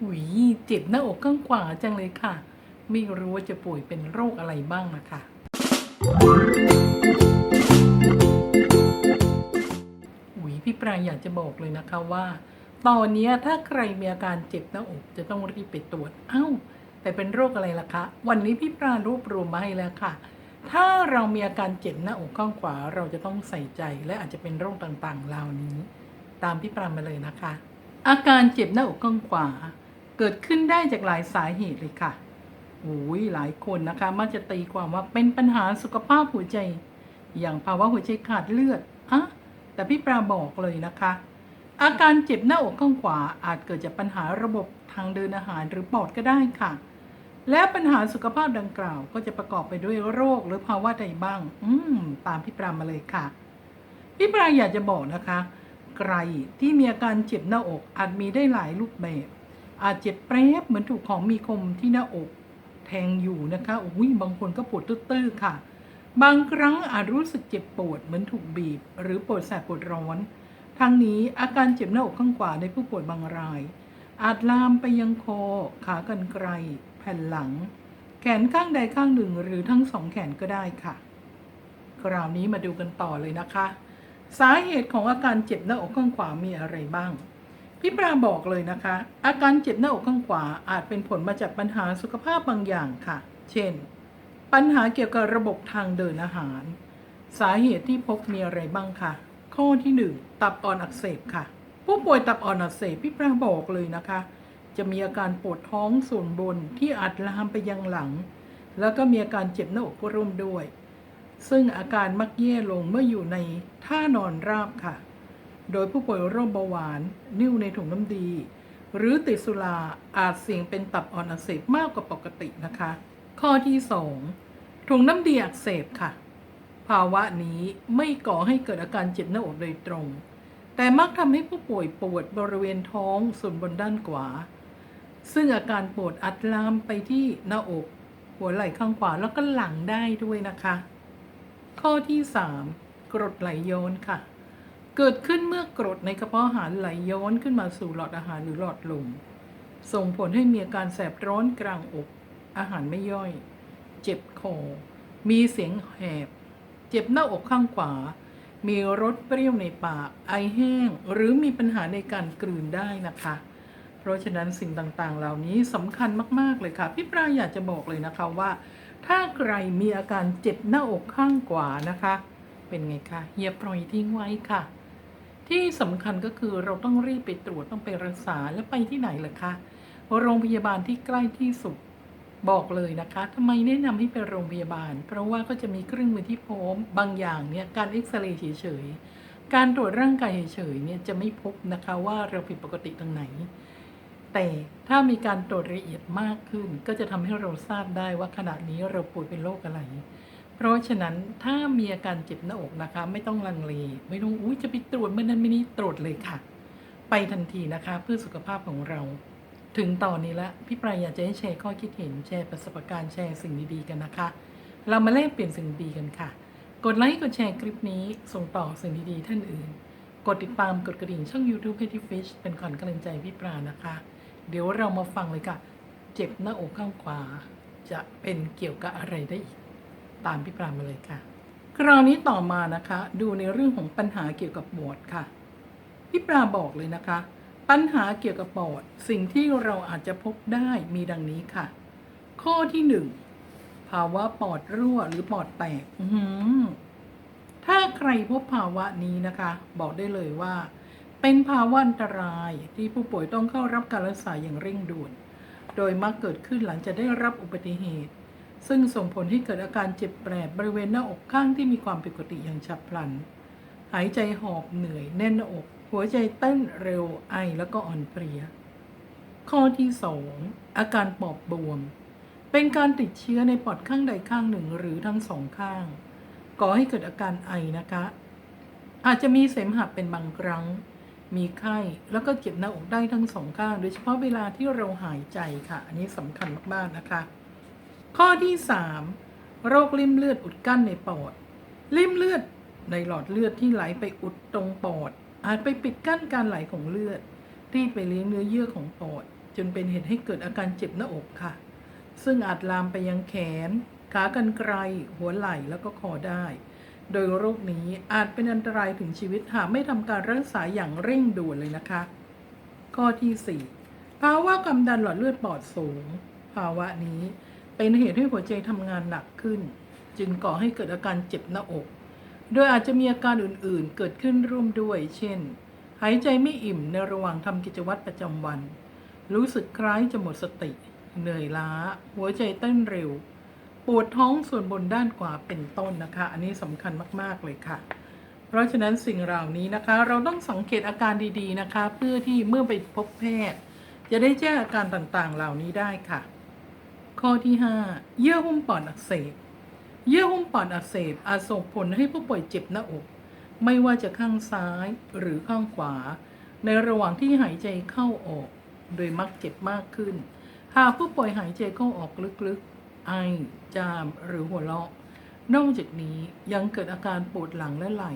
หุยเจ็บหน้าอกข้างขวาจังเลยค่ะ ไม่รู้ว่าจะป่วยเป็นโรคอะไรบ้างนะคะอุ๋ยพี่ปรายอยากจะบอกเลยนะคะว่า ตอนนี้ถ้าใครมีอาการเจ็บหน้าอกจะต้องรีบไปตรวจ เอ้า แต่เป็นโรคอะไรล่ะคะ วันนี้พี่ปรารวบรวมมาให้แล้วค่ะ ถ้าเรามีอาการเจ็บหน้าอกข้างขวาเราจะต้องใส่ใจและอาจจะเป็นโรคต่างๆเหล่านี้ ตามพี่ปรามาเลยนะคะ อาการเจ็บหน้าอกข้างขวา เกิดขึ้นได้จากหลายสาเหตุเลยค่ะโอ้ยหลายคนนะคะ มักจะตีความว่าเป็นปัญหาสุขภาพหัวใจ อย่างภาวะหัวใจขาดเลือดอะแต่พี่ปราบอกเลยนะคะ อาการเจ็บหน้าอกข้างขวาอาจเกิดจากปัญหาระบบทางเดินอาหารหรือปอดก็ได้ค่ะ และปัญหาสุขภาพดังกล่าว ก็จะประกอบไปด้วยโรคหรือภาวะใดบ้าง อืม ตามพี่ปรามาเลยค่ะ พี่ปราอยากจะบอกนะคะ ใครที่มีอาการเจ็บหน้าอกอาจมีได้หลายรูปแบบ อาจเจ็บแปรบเหมือนถูกของมีคมที่หน้าอกแทงอยู่นะคะอุ้ยบางคนก็ปวดตื้อๆค่ะ บางครั้งอาจรู้สึกเจ็บปวดเหมือนถูกบีบ หรือปวดแสบปวดร้อน ทั้งนี้อาการเจ็บหน้าอกข้างขวาในผู้ป่วยบางราย อาจลามไปยังคอ ขากรรไกรแผ่นหลัง แขนข้างใดข้างหนึ่งหรือทั้งสองแขนก็ได้ค่ะ คราวนี้มาดูกันต่อเลยนะคะ สาเหตุของอาการเจ็บหน้าอกข้างขวามีอะไรบ้าง พี่ปราบอกเลยนะคะ อาการเจ็บหน้าอกข้างขวาอาจเป็นผลมาจากปัญหาสุขภาพบางอย่างค่ะ เช่น ปัญหาเกี่ยวกับระบบทางเดินอาหาร สาเหตุที่พบมีอะไรบ้างคะข้อที่หนึ่งตับอ่อนอักเสบค่ะ ผู้ป่วยตับอ่อนอักเสบพี่ปราบอกเลยนะคะ จะมีอาการปวดท้องส่วนบนที่อาจลามไปยังหลัง แล้วก็มีอาการเจ็บหน้าอกร่วมด้วย ซึ่งอาการมักแย่ลงเมื่ออยู่ในท่านอนราบค่ะ โดยผู้ป่วยโรคเบาหวาน นิ่วในถุงน้ำดี หรือติดสุราอาจเสี่ยงเป็นตับอ่อนอักเสบมากกว่าปกตินะคะ ข้อที่ 2 ถุงน้ำดีอักเสบค่ะ ภาวะนี้ไม่ก่อให้เกิดอาการเจ็บหน้าอกโดยตรง แต่มักทำให้ผู้ป่วยปวดบริเวณท้องส่วนบนด้านขวา ซึ่งอาการปวดอัดลามไปที่หน้าอก หัวไหล่ข้างขวาแล้วก็หลังได้ด้วยนะคะ ข้อที่ 3 กรดไหลย้อนค่ะ เกิดขึ้นเมื่อกรดในกระเพาะอาหารไหลย้อนขึ้นมาสู่หลอดอาหารหรือหลอดลม ส่งผลให้มีอาการแสบร้อนกลางอก อาหารไม่ย่อย เจ็บคอ มีเสียงแหบ เจ็บหน้าอกข้างขวา มีรสเปรี้ยวในปาก ไอแห้ง หรือมีปัญหาในการกลืนได้นะคะ เพราะฉะนั้นสิ่งต่างๆ เหล่านี้สำคัญมากๆเลยค่ะ พี่ปราอยากจะบอกเลยนะคะว่า ถ้าใครมีอาการเจ็บหน้าอกข้างขวานะคะ เป็นไงคะอย่าปล่อยทิ้งไว้ค่ะ ที่สำคัญก็คือเราต้องรีบไปตรวจต้องไปรักษาแล้วไปที่ไหนล่ะคะโรงพยาบาลที่ใกล้ที่สุดบอกเลยนะคะทำไมแนะนำให้ไปโรงพยาบาล เพราะว่าก็จะมีเครื่องมือที่พร้อมบางอย่างเนี่ยการเอ็กซเรย์เฉยๆการตรวจร่างกายเฉยๆเนี่ยจะไม่พบนะคะว่าเราผิดปกติตรงไหน แต่ถ้ามีการตรวจละเอียดมากขึ้น ก็จะทำให้เราทราบได้ว่าขณะนี้เราป่วยเป็นโรคอะไร เพราะฉะนั้นถ้ามีอาการเจ็บหน้าอกนะคะ ไม่ต้องลังเลไม่ต้องอุ้ยจะไปตรวจเมื่อนั้นไม่นี้ตรวจเลยค่ะ ไปทันทีนะคะ เพื่อสุขภาพของเรา ถึงตอนนี้ละพี่ปรายอยากจะให้แชร์ข้อคิดเห็นแชร์ประสบการณ์แชร์สิ่งดีๆกันนะคะ เรามาแลกเปลี่ยนสิ่งดีกันค่ะ กดไลค์กดแชร์คลิปนี้ส่งต่อสิ่งดีๆท่านอื่น กดติดตามกดกระดิ่งช่อง YouTube p e t t y Fish เป็นขวัญกำลังใจพี่ปรานะคะ เดี๋ยวเรามาฟังเลยค่ะ เจ็บหน้าอกข้างขวา จะเป็นเกี่ยวกับอะไรได้อีก ตามพี่ปรามาเลยค่ะ คราวนี้ต่อมานะคะ ดูในเรื่องของปัญหาเกี่ยวกับปอดค่ะ พี่ปราบอกเลยนะคะ ปัญหาเกี่ยวกับปอดสิ่งที่เราอาจจะพบได้มีดังนี้ค่ะ ข้อที่หนึ่งภาวะปอดรั่วหรือปอดแตกถ้าใครพบภาวะนี้นะคะ บอกได้เลยว่า เป็นภาวะอันตรายที่ผู้ป่วยต้องเข้ารับการรักษาอย่างเร่งด่วน โดยมักเกิดขึ้นหลังจากได้รับอุบัติเหตุ ซึ่งส่งผลให้เกิดอาการเจ็บแปรบบริเวณหน้าอกข้างที่มีความผิดปกติอย่างฉับพลัน หายใจหอบเหนื่อยแน่นหน้าอก หัวใจเต้นเร็วไอแล้วก็อ่อนเพลีย ข้อที่ 2 อาการปอบบวม เป็นการติดเชื้อในปอดข้างใดข้างหนึ่งหรือทั้งสองข้างก่อให้เกิดอาการไอนะคะ อาจจะมีเสมหะเป็นบางครั้ง มีไข้แล้วก็เจ็บหน้าอกได้ทั้งสองข้าง โดยเฉพาะเวลาที่เราหายใจค่ะ อันนี้สำคัญมากๆนะคะ ข้อที่ 3 โรคริ่มเลือดอุดกั้นในปอด ริ่มเลือดในหลอดเลือดที่ไหลไปอุดตรงปอด อาจไปปิดกั้นการไหลของเลือด ที่ไปเลี้ยงเนื้อเยื่อของปอด จนเป็นเหตุให้เกิดอาการเจ็บหน้าอกค่ะ ซึ่งอาจลามไปยังแขน ขากรรไกร หัวไหล่แล้วก็คอได้ โดยโรคนี้อาจเป็นอันตรายถึงชีวิตหากไม่ทำการรักษาอย่างเร่งด่วนเลยนะคะ ข้อที่ 4 ภาวะความดันหลอดเลือดปอดสูง ภาวะนี้ เป็นเหตุให้หัวใจทำงานหนักขึ้น จึงก่อให้เกิดอาการเจ็บหน้าอก โดยอาจจะมีอาการอื่นๆ เกิดขึ้นร่วมด้วย เช่น หายใจไม่อิ่มในระหว่างทำกิจวัตรประจำวัน รู้สึกคล้ายจะหมดสติ เหนื่อยล้า หัวใจเต้นเร็ว ปวดท้องส่วนบนด้านขวาเป็นต้นนะคะ อันนี้สำคัญมากๆเลยค่ะ เพราะฉะนั้นสิ่งเหล่านี้นะคะ เราต้องสังเกตอาการดีๆนะคะ เพื่อที่เมื่อไปพบแพทย์ จะได้แจ้งอาการต่างๆ เหล่านี้ได้ค่ะ ข้อที่ 5 เยื่อหุ้มปอดอักเสบ เยื่อหุ้มปอดอักเสบอาจส่งผลให้ผู้ป่วยเจ็บหน้าอก ไม่ว่าจะข้างซ้ายหรือข้างขวา ในระหว่างที่หายใจเข้าออก โดยมักเจ็บมากขึ้น หากผู้ป่วยหายใจเข้าออกลึกๆ ไอ จาม หรือหัวเราะ นอกจากนี้ยังเกิดอาการปวดหลังและไหล่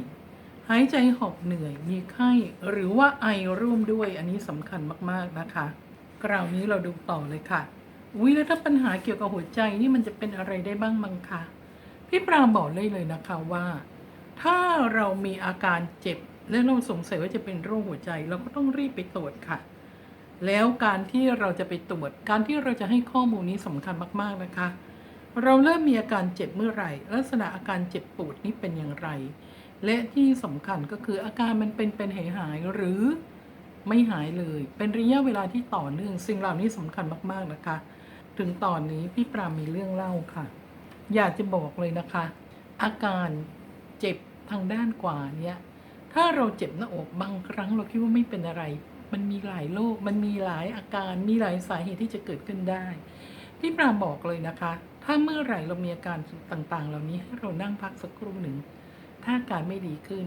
หายใจหอบเหนื่อย มีไข้ หรือว่าไอร่วมด้วย อันนี้สำคัญมากๆนะคะ คราวนี้เราดูต่อเลยค่ะ วิแล้วถ้าปัญหาเกี่ยวกับหัวใจนี่มันจะเป็นอะไรได้บ้างมั้งคะพี่ปรางบอกเลยเลยนะคะว่า ถ้าเรามีอาการเจ็บและเราสงสัยว่าจะเป็นโรคหัวใจ เราก็ต้องรีบไปตรวจค่ะ แล้วการที่เราจะไปตรวจ การที่เราจะให้ข้อมูลนี้สำคัญมากๆนะคะ เราเริ่มมีอาการเจ็บเมื่อไหร่ ลักษณะอาการเจ็บปวดนี้เป็นอย่างไร และที่สำคัญก็คืออาการมันเป็นเป็นหายหายหรือไม่หายเลย เป็นระยะเวลาที่ต่อเนื่องสิ่งเหล่านี้สำคัญมากๆนะคะ ถึงตอนนี้พี่ปรามีเรื่องเล่าค่ะ อยากจะบอกเลยนะคะ อาการเจ็บทางด้านขวาเนี่ยถ้าเราเจ็บหน้าอกบางครั้งเราคิดว่าไม่เป็นอะไร มันมีหลายโรคมันมีหลายอาการมีหลายสาเหตุที่จะเกิดขึ้นได้พี่ปรามบอกเลยนะคะ ถ้าเมื่อไหร่เรามีอาการต่างๆ เหล่านี้ให้เรานั่งพักสักครู่หนึ่ง ถ้าอาการไม่ดีขึ้น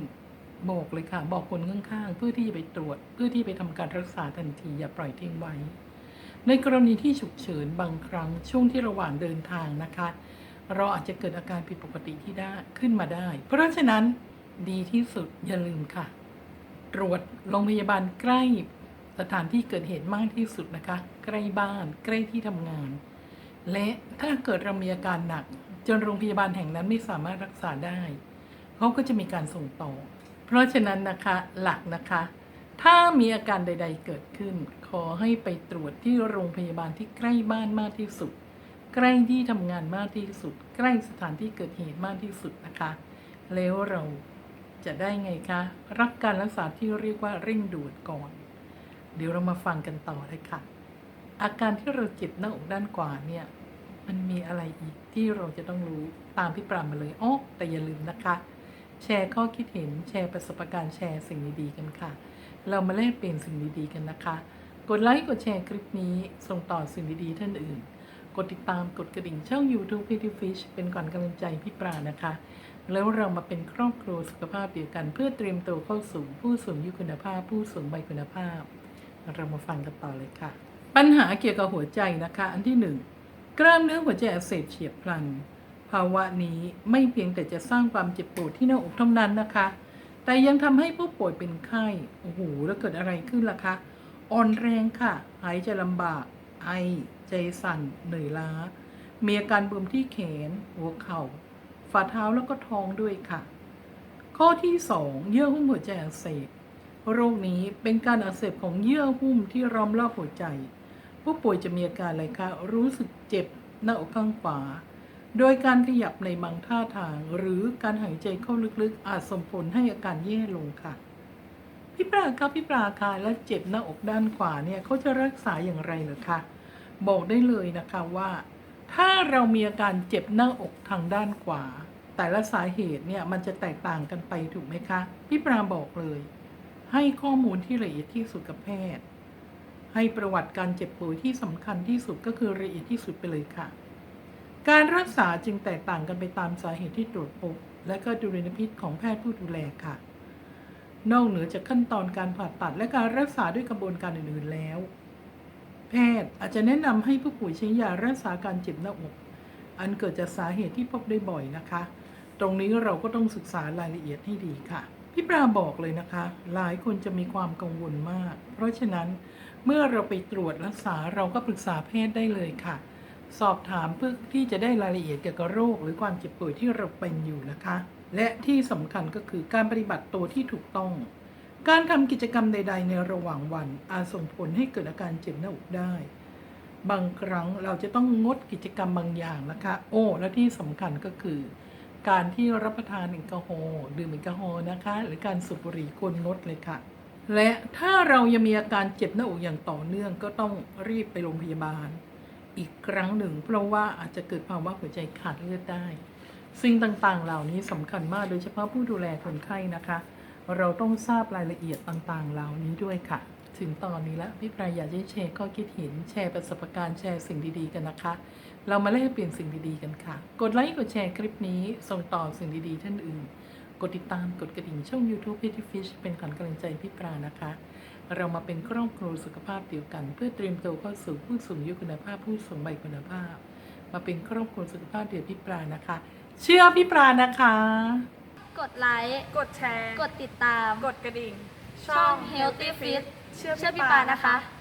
บอกเลยค่ะ บอกคนข้างๆ เพื่อที่จะไปตรวจ เพื่อที่ไปทำการรักษาทันทีอย่าปล่อยทิ้งไว้ ในกรณีที่ฉุกเฉินบางครั้งช่วงที่ระหว่างเดินทางนะคะ เราอาจจะเกิดอาการผิดปกติที่ได้ขึ้นมาได้ เพราะฉะนั้นดีที่สุดอย่าลืมค่ะ ตรวจโรงพยาบาลใกล้สถานที่เกิดเหตุมากที่สุดนะคะ ใกล้บ้านใกล้ที่ทำงาน และถ้าเกิดเรามีอาการหนัก จนโรงพยาบาลแห่งนั้นไม่สามารถรักษาได้เขาก็จะมีการส่งต่อ เพราะฉะนั้นนะคะหลักนะคะ ถ้ามีอาการใด ๆ เกิดขึ้น ขอให้ไปตรวจที่โรงพยาบาลที่ใกล้บ้านมากที่สุด ใกล้ที่ทำงานมากที่สุด ใกล้สถานที่เกิดเหตุมากที่สุดนะคะ แล้วเราจะได้ไงคะ รับการรักษาที่เรียกว่าเร่งด่วนก่อน เดี๋ยวเรามาฟังกันต่อเลยค่ะ อาการที่เราเจ็บหน้าอกด้านขวาเนี่ย มันมีอะไรอีกที่เราจะต้องรู้ตามพี่ปรามมาเลยอ๋อแต่อย่าลืมนะคะ แชร์ข้อคิดเห็นแชร์ประสบการณ์แชร์สิ่งดีๆกันค่ะ เรามาแลกเปลี่ยนสิ่งดีๆกันนะคะ กดไลค์กดแชร์คลิปนี้ส่งต่อสิ่งดีๆท่านอื่น กดติดตามกดกระดิ่งช่อง YouTube p i t y Fish เป็นก่อนกำลังใจพี่ปรานะคะ แล้วเรามาเป็นครอบครัวสุขภาพเดียวกัน เพื่อเตรียมตัวเข้าสู่ผู้สูงอายุคุณภาพ ผู้สูงวัยคุณภาพ เรามาฟังกันต่อเลยค่ะ ปัญหาเกี่ยวกับหัวใจนะคะ อันที่หนึ่งกล้ามเนื้อหัวใจอักเสบเฉียบพลัน ภาวะนี้ไม่เพียงแต่จะสร้างความเจ็บปวดที่หน้าอกเท่านั้นนะคะ แต่ยังทำให้ผู้ป่วยเป็นไข้ โอ้โห แล้วเกิดอะไรขึ้นล่ะคะ อ่อนแรงค่ะ หายใจลำบาก ไอ ใจสั่น เหนื่อยล้า มีอาการบวมที่แขน หัวเข่า ฝ่าเท้าแล้วก็ท้องด้วยค่ะ ข้อที่ 2 เยื่อหุ้มหัวใจอักเสบ โรคนี้เป็นการอักเสบของเยื่อหุ้มที่ล้อมรอบหัวใจ ผู้ป่วยจะมีอาการอะไรคะ รู้สึกเจ็บหน้าอกข้างขวา โดยการขยับในบางท่าทางหรือการหายใจเข้าลึกๆ อาจส่งผลให้อาการแย่ลงค่ะ พี่ปลาครับพี่ปลาคะแล้วเจ็บหน้าอกด้านขวาเนี่ยเขาจะรักษาอย่างไรเหรอคะบอกได้เลยนะคะว่า ถ้าเรามีอาการเจ็บหน้าอกทางด้านขวา แต่ละสาเหตุเนี่ยมันจะแตกต่างกันไปถูกไหมคะ พี่ปราบอกเลย ให้ข้อมูลที่ละเอียดที่สุดกับแพทย์ ให้ประวัติการเจ็บป่วยที่สำคัญที่สุดก็คือละเอียดที่สุดไปเลยค่ะ การรักษาจึงแตกต่างกันไปตามสาเหตุที่ตรวจพบและก็ดุลยพิษของแพทย์ผู้ดูแลค่ะ นอกเหนือจากขั้นตอนการผ่าตัดและการรักษาด้วยกระบวนการอื่นๆแล้ว แพทย์อาจจะแนะนำให้ผู้ป่วยใช้ยารักษาการเจ็บหน้าอก อันเกิดจากสาเหตุที่พบได้บ่อยนะคะ ตรงนี้เราก็ต้องศึกษารายละเอียดให้ดีค่ะ พี่ปราบอกเลยนะคะ หลายคนจะมีความกังวลมาก เพราะฉะนั้นเมื่อเราไปตรวจรักษาเราก็ปรึกษาแพทย์ได้เลยค่ะ สอบถามเพื่อที่จะได้รายละเอียดเกี่ยวกับโรค หรือความเจ็บป่วยที่เราเป็นอยู่นะคะ และที่สำคัญก็คือการปฏิบัติตัวที่ถูกต้อง การทำกิจกรรมใด ๆ ในระหว่างวันอาจส่งผลให้เกิดอาการเจ็บหน้าอกได้ บางครั้งเราจะต้องงดกิจกรรมบางอย่างนะคะ โอ้ และที่สำคัญก็คือ การที่รับประทานแอลกอฮอล์ดื่มแอลกอฮอล์นะคะ หรือการสูบบุหรี่ควรงดเลยค่ะและถ้าเรายังมีอาการเจ็บหน้าอกอย่างต่อเนื่องก็ต้องรีบไปโรงพยาบาล อีกครั้งหนึ่ง เพราะว่าอาจจะเกิดภาวะหัวใจขาดเลือดได้ สิ่งต่างๆ เหล่านี้สำคัญมากโดยเฉพาะผู้ดูแลคนไข้นะคะ เราต้องทราบรายละเอียดต่างๆ เหล่านี้ด้วยค่ะ ถึงตอนนี้แล้วพี่ปรายอยากจะแชร์ข้อคิดเห็นแชร์ประสบการณ์แชร์สิ่งดีๆกันนะคะ เรามาแลกเปลี่ยนสิ่งดีๆกันค่ะ กดไลค์กดแชร์คลิปนี้ส่งต่อสิ่งดีๆท่านอื่น กดติดตามกดกระดิ่งช่อง YouTube p e t t y Fish เป็นขวัญกำลังใจพี่ปรานะคะ เรามาเป็นครอบครัวสุขภาพเดียวกัน เพื่อเตรียมตัวเข้าสู่ผู้สูงอายุคุณภาพ ผู้สูงวัยคุณภาพ มาเป็นครอบครัวสุขภาพเดียวพี่ปรานะคะ เชื่อพี่ปรานะคะ กดไลค์ กดแชร์ กดติดตาม กดกระดิ่ง ช่อง Healthy Fit เชื่อเชื่อพี่พี่ปาปานะนะคะคะ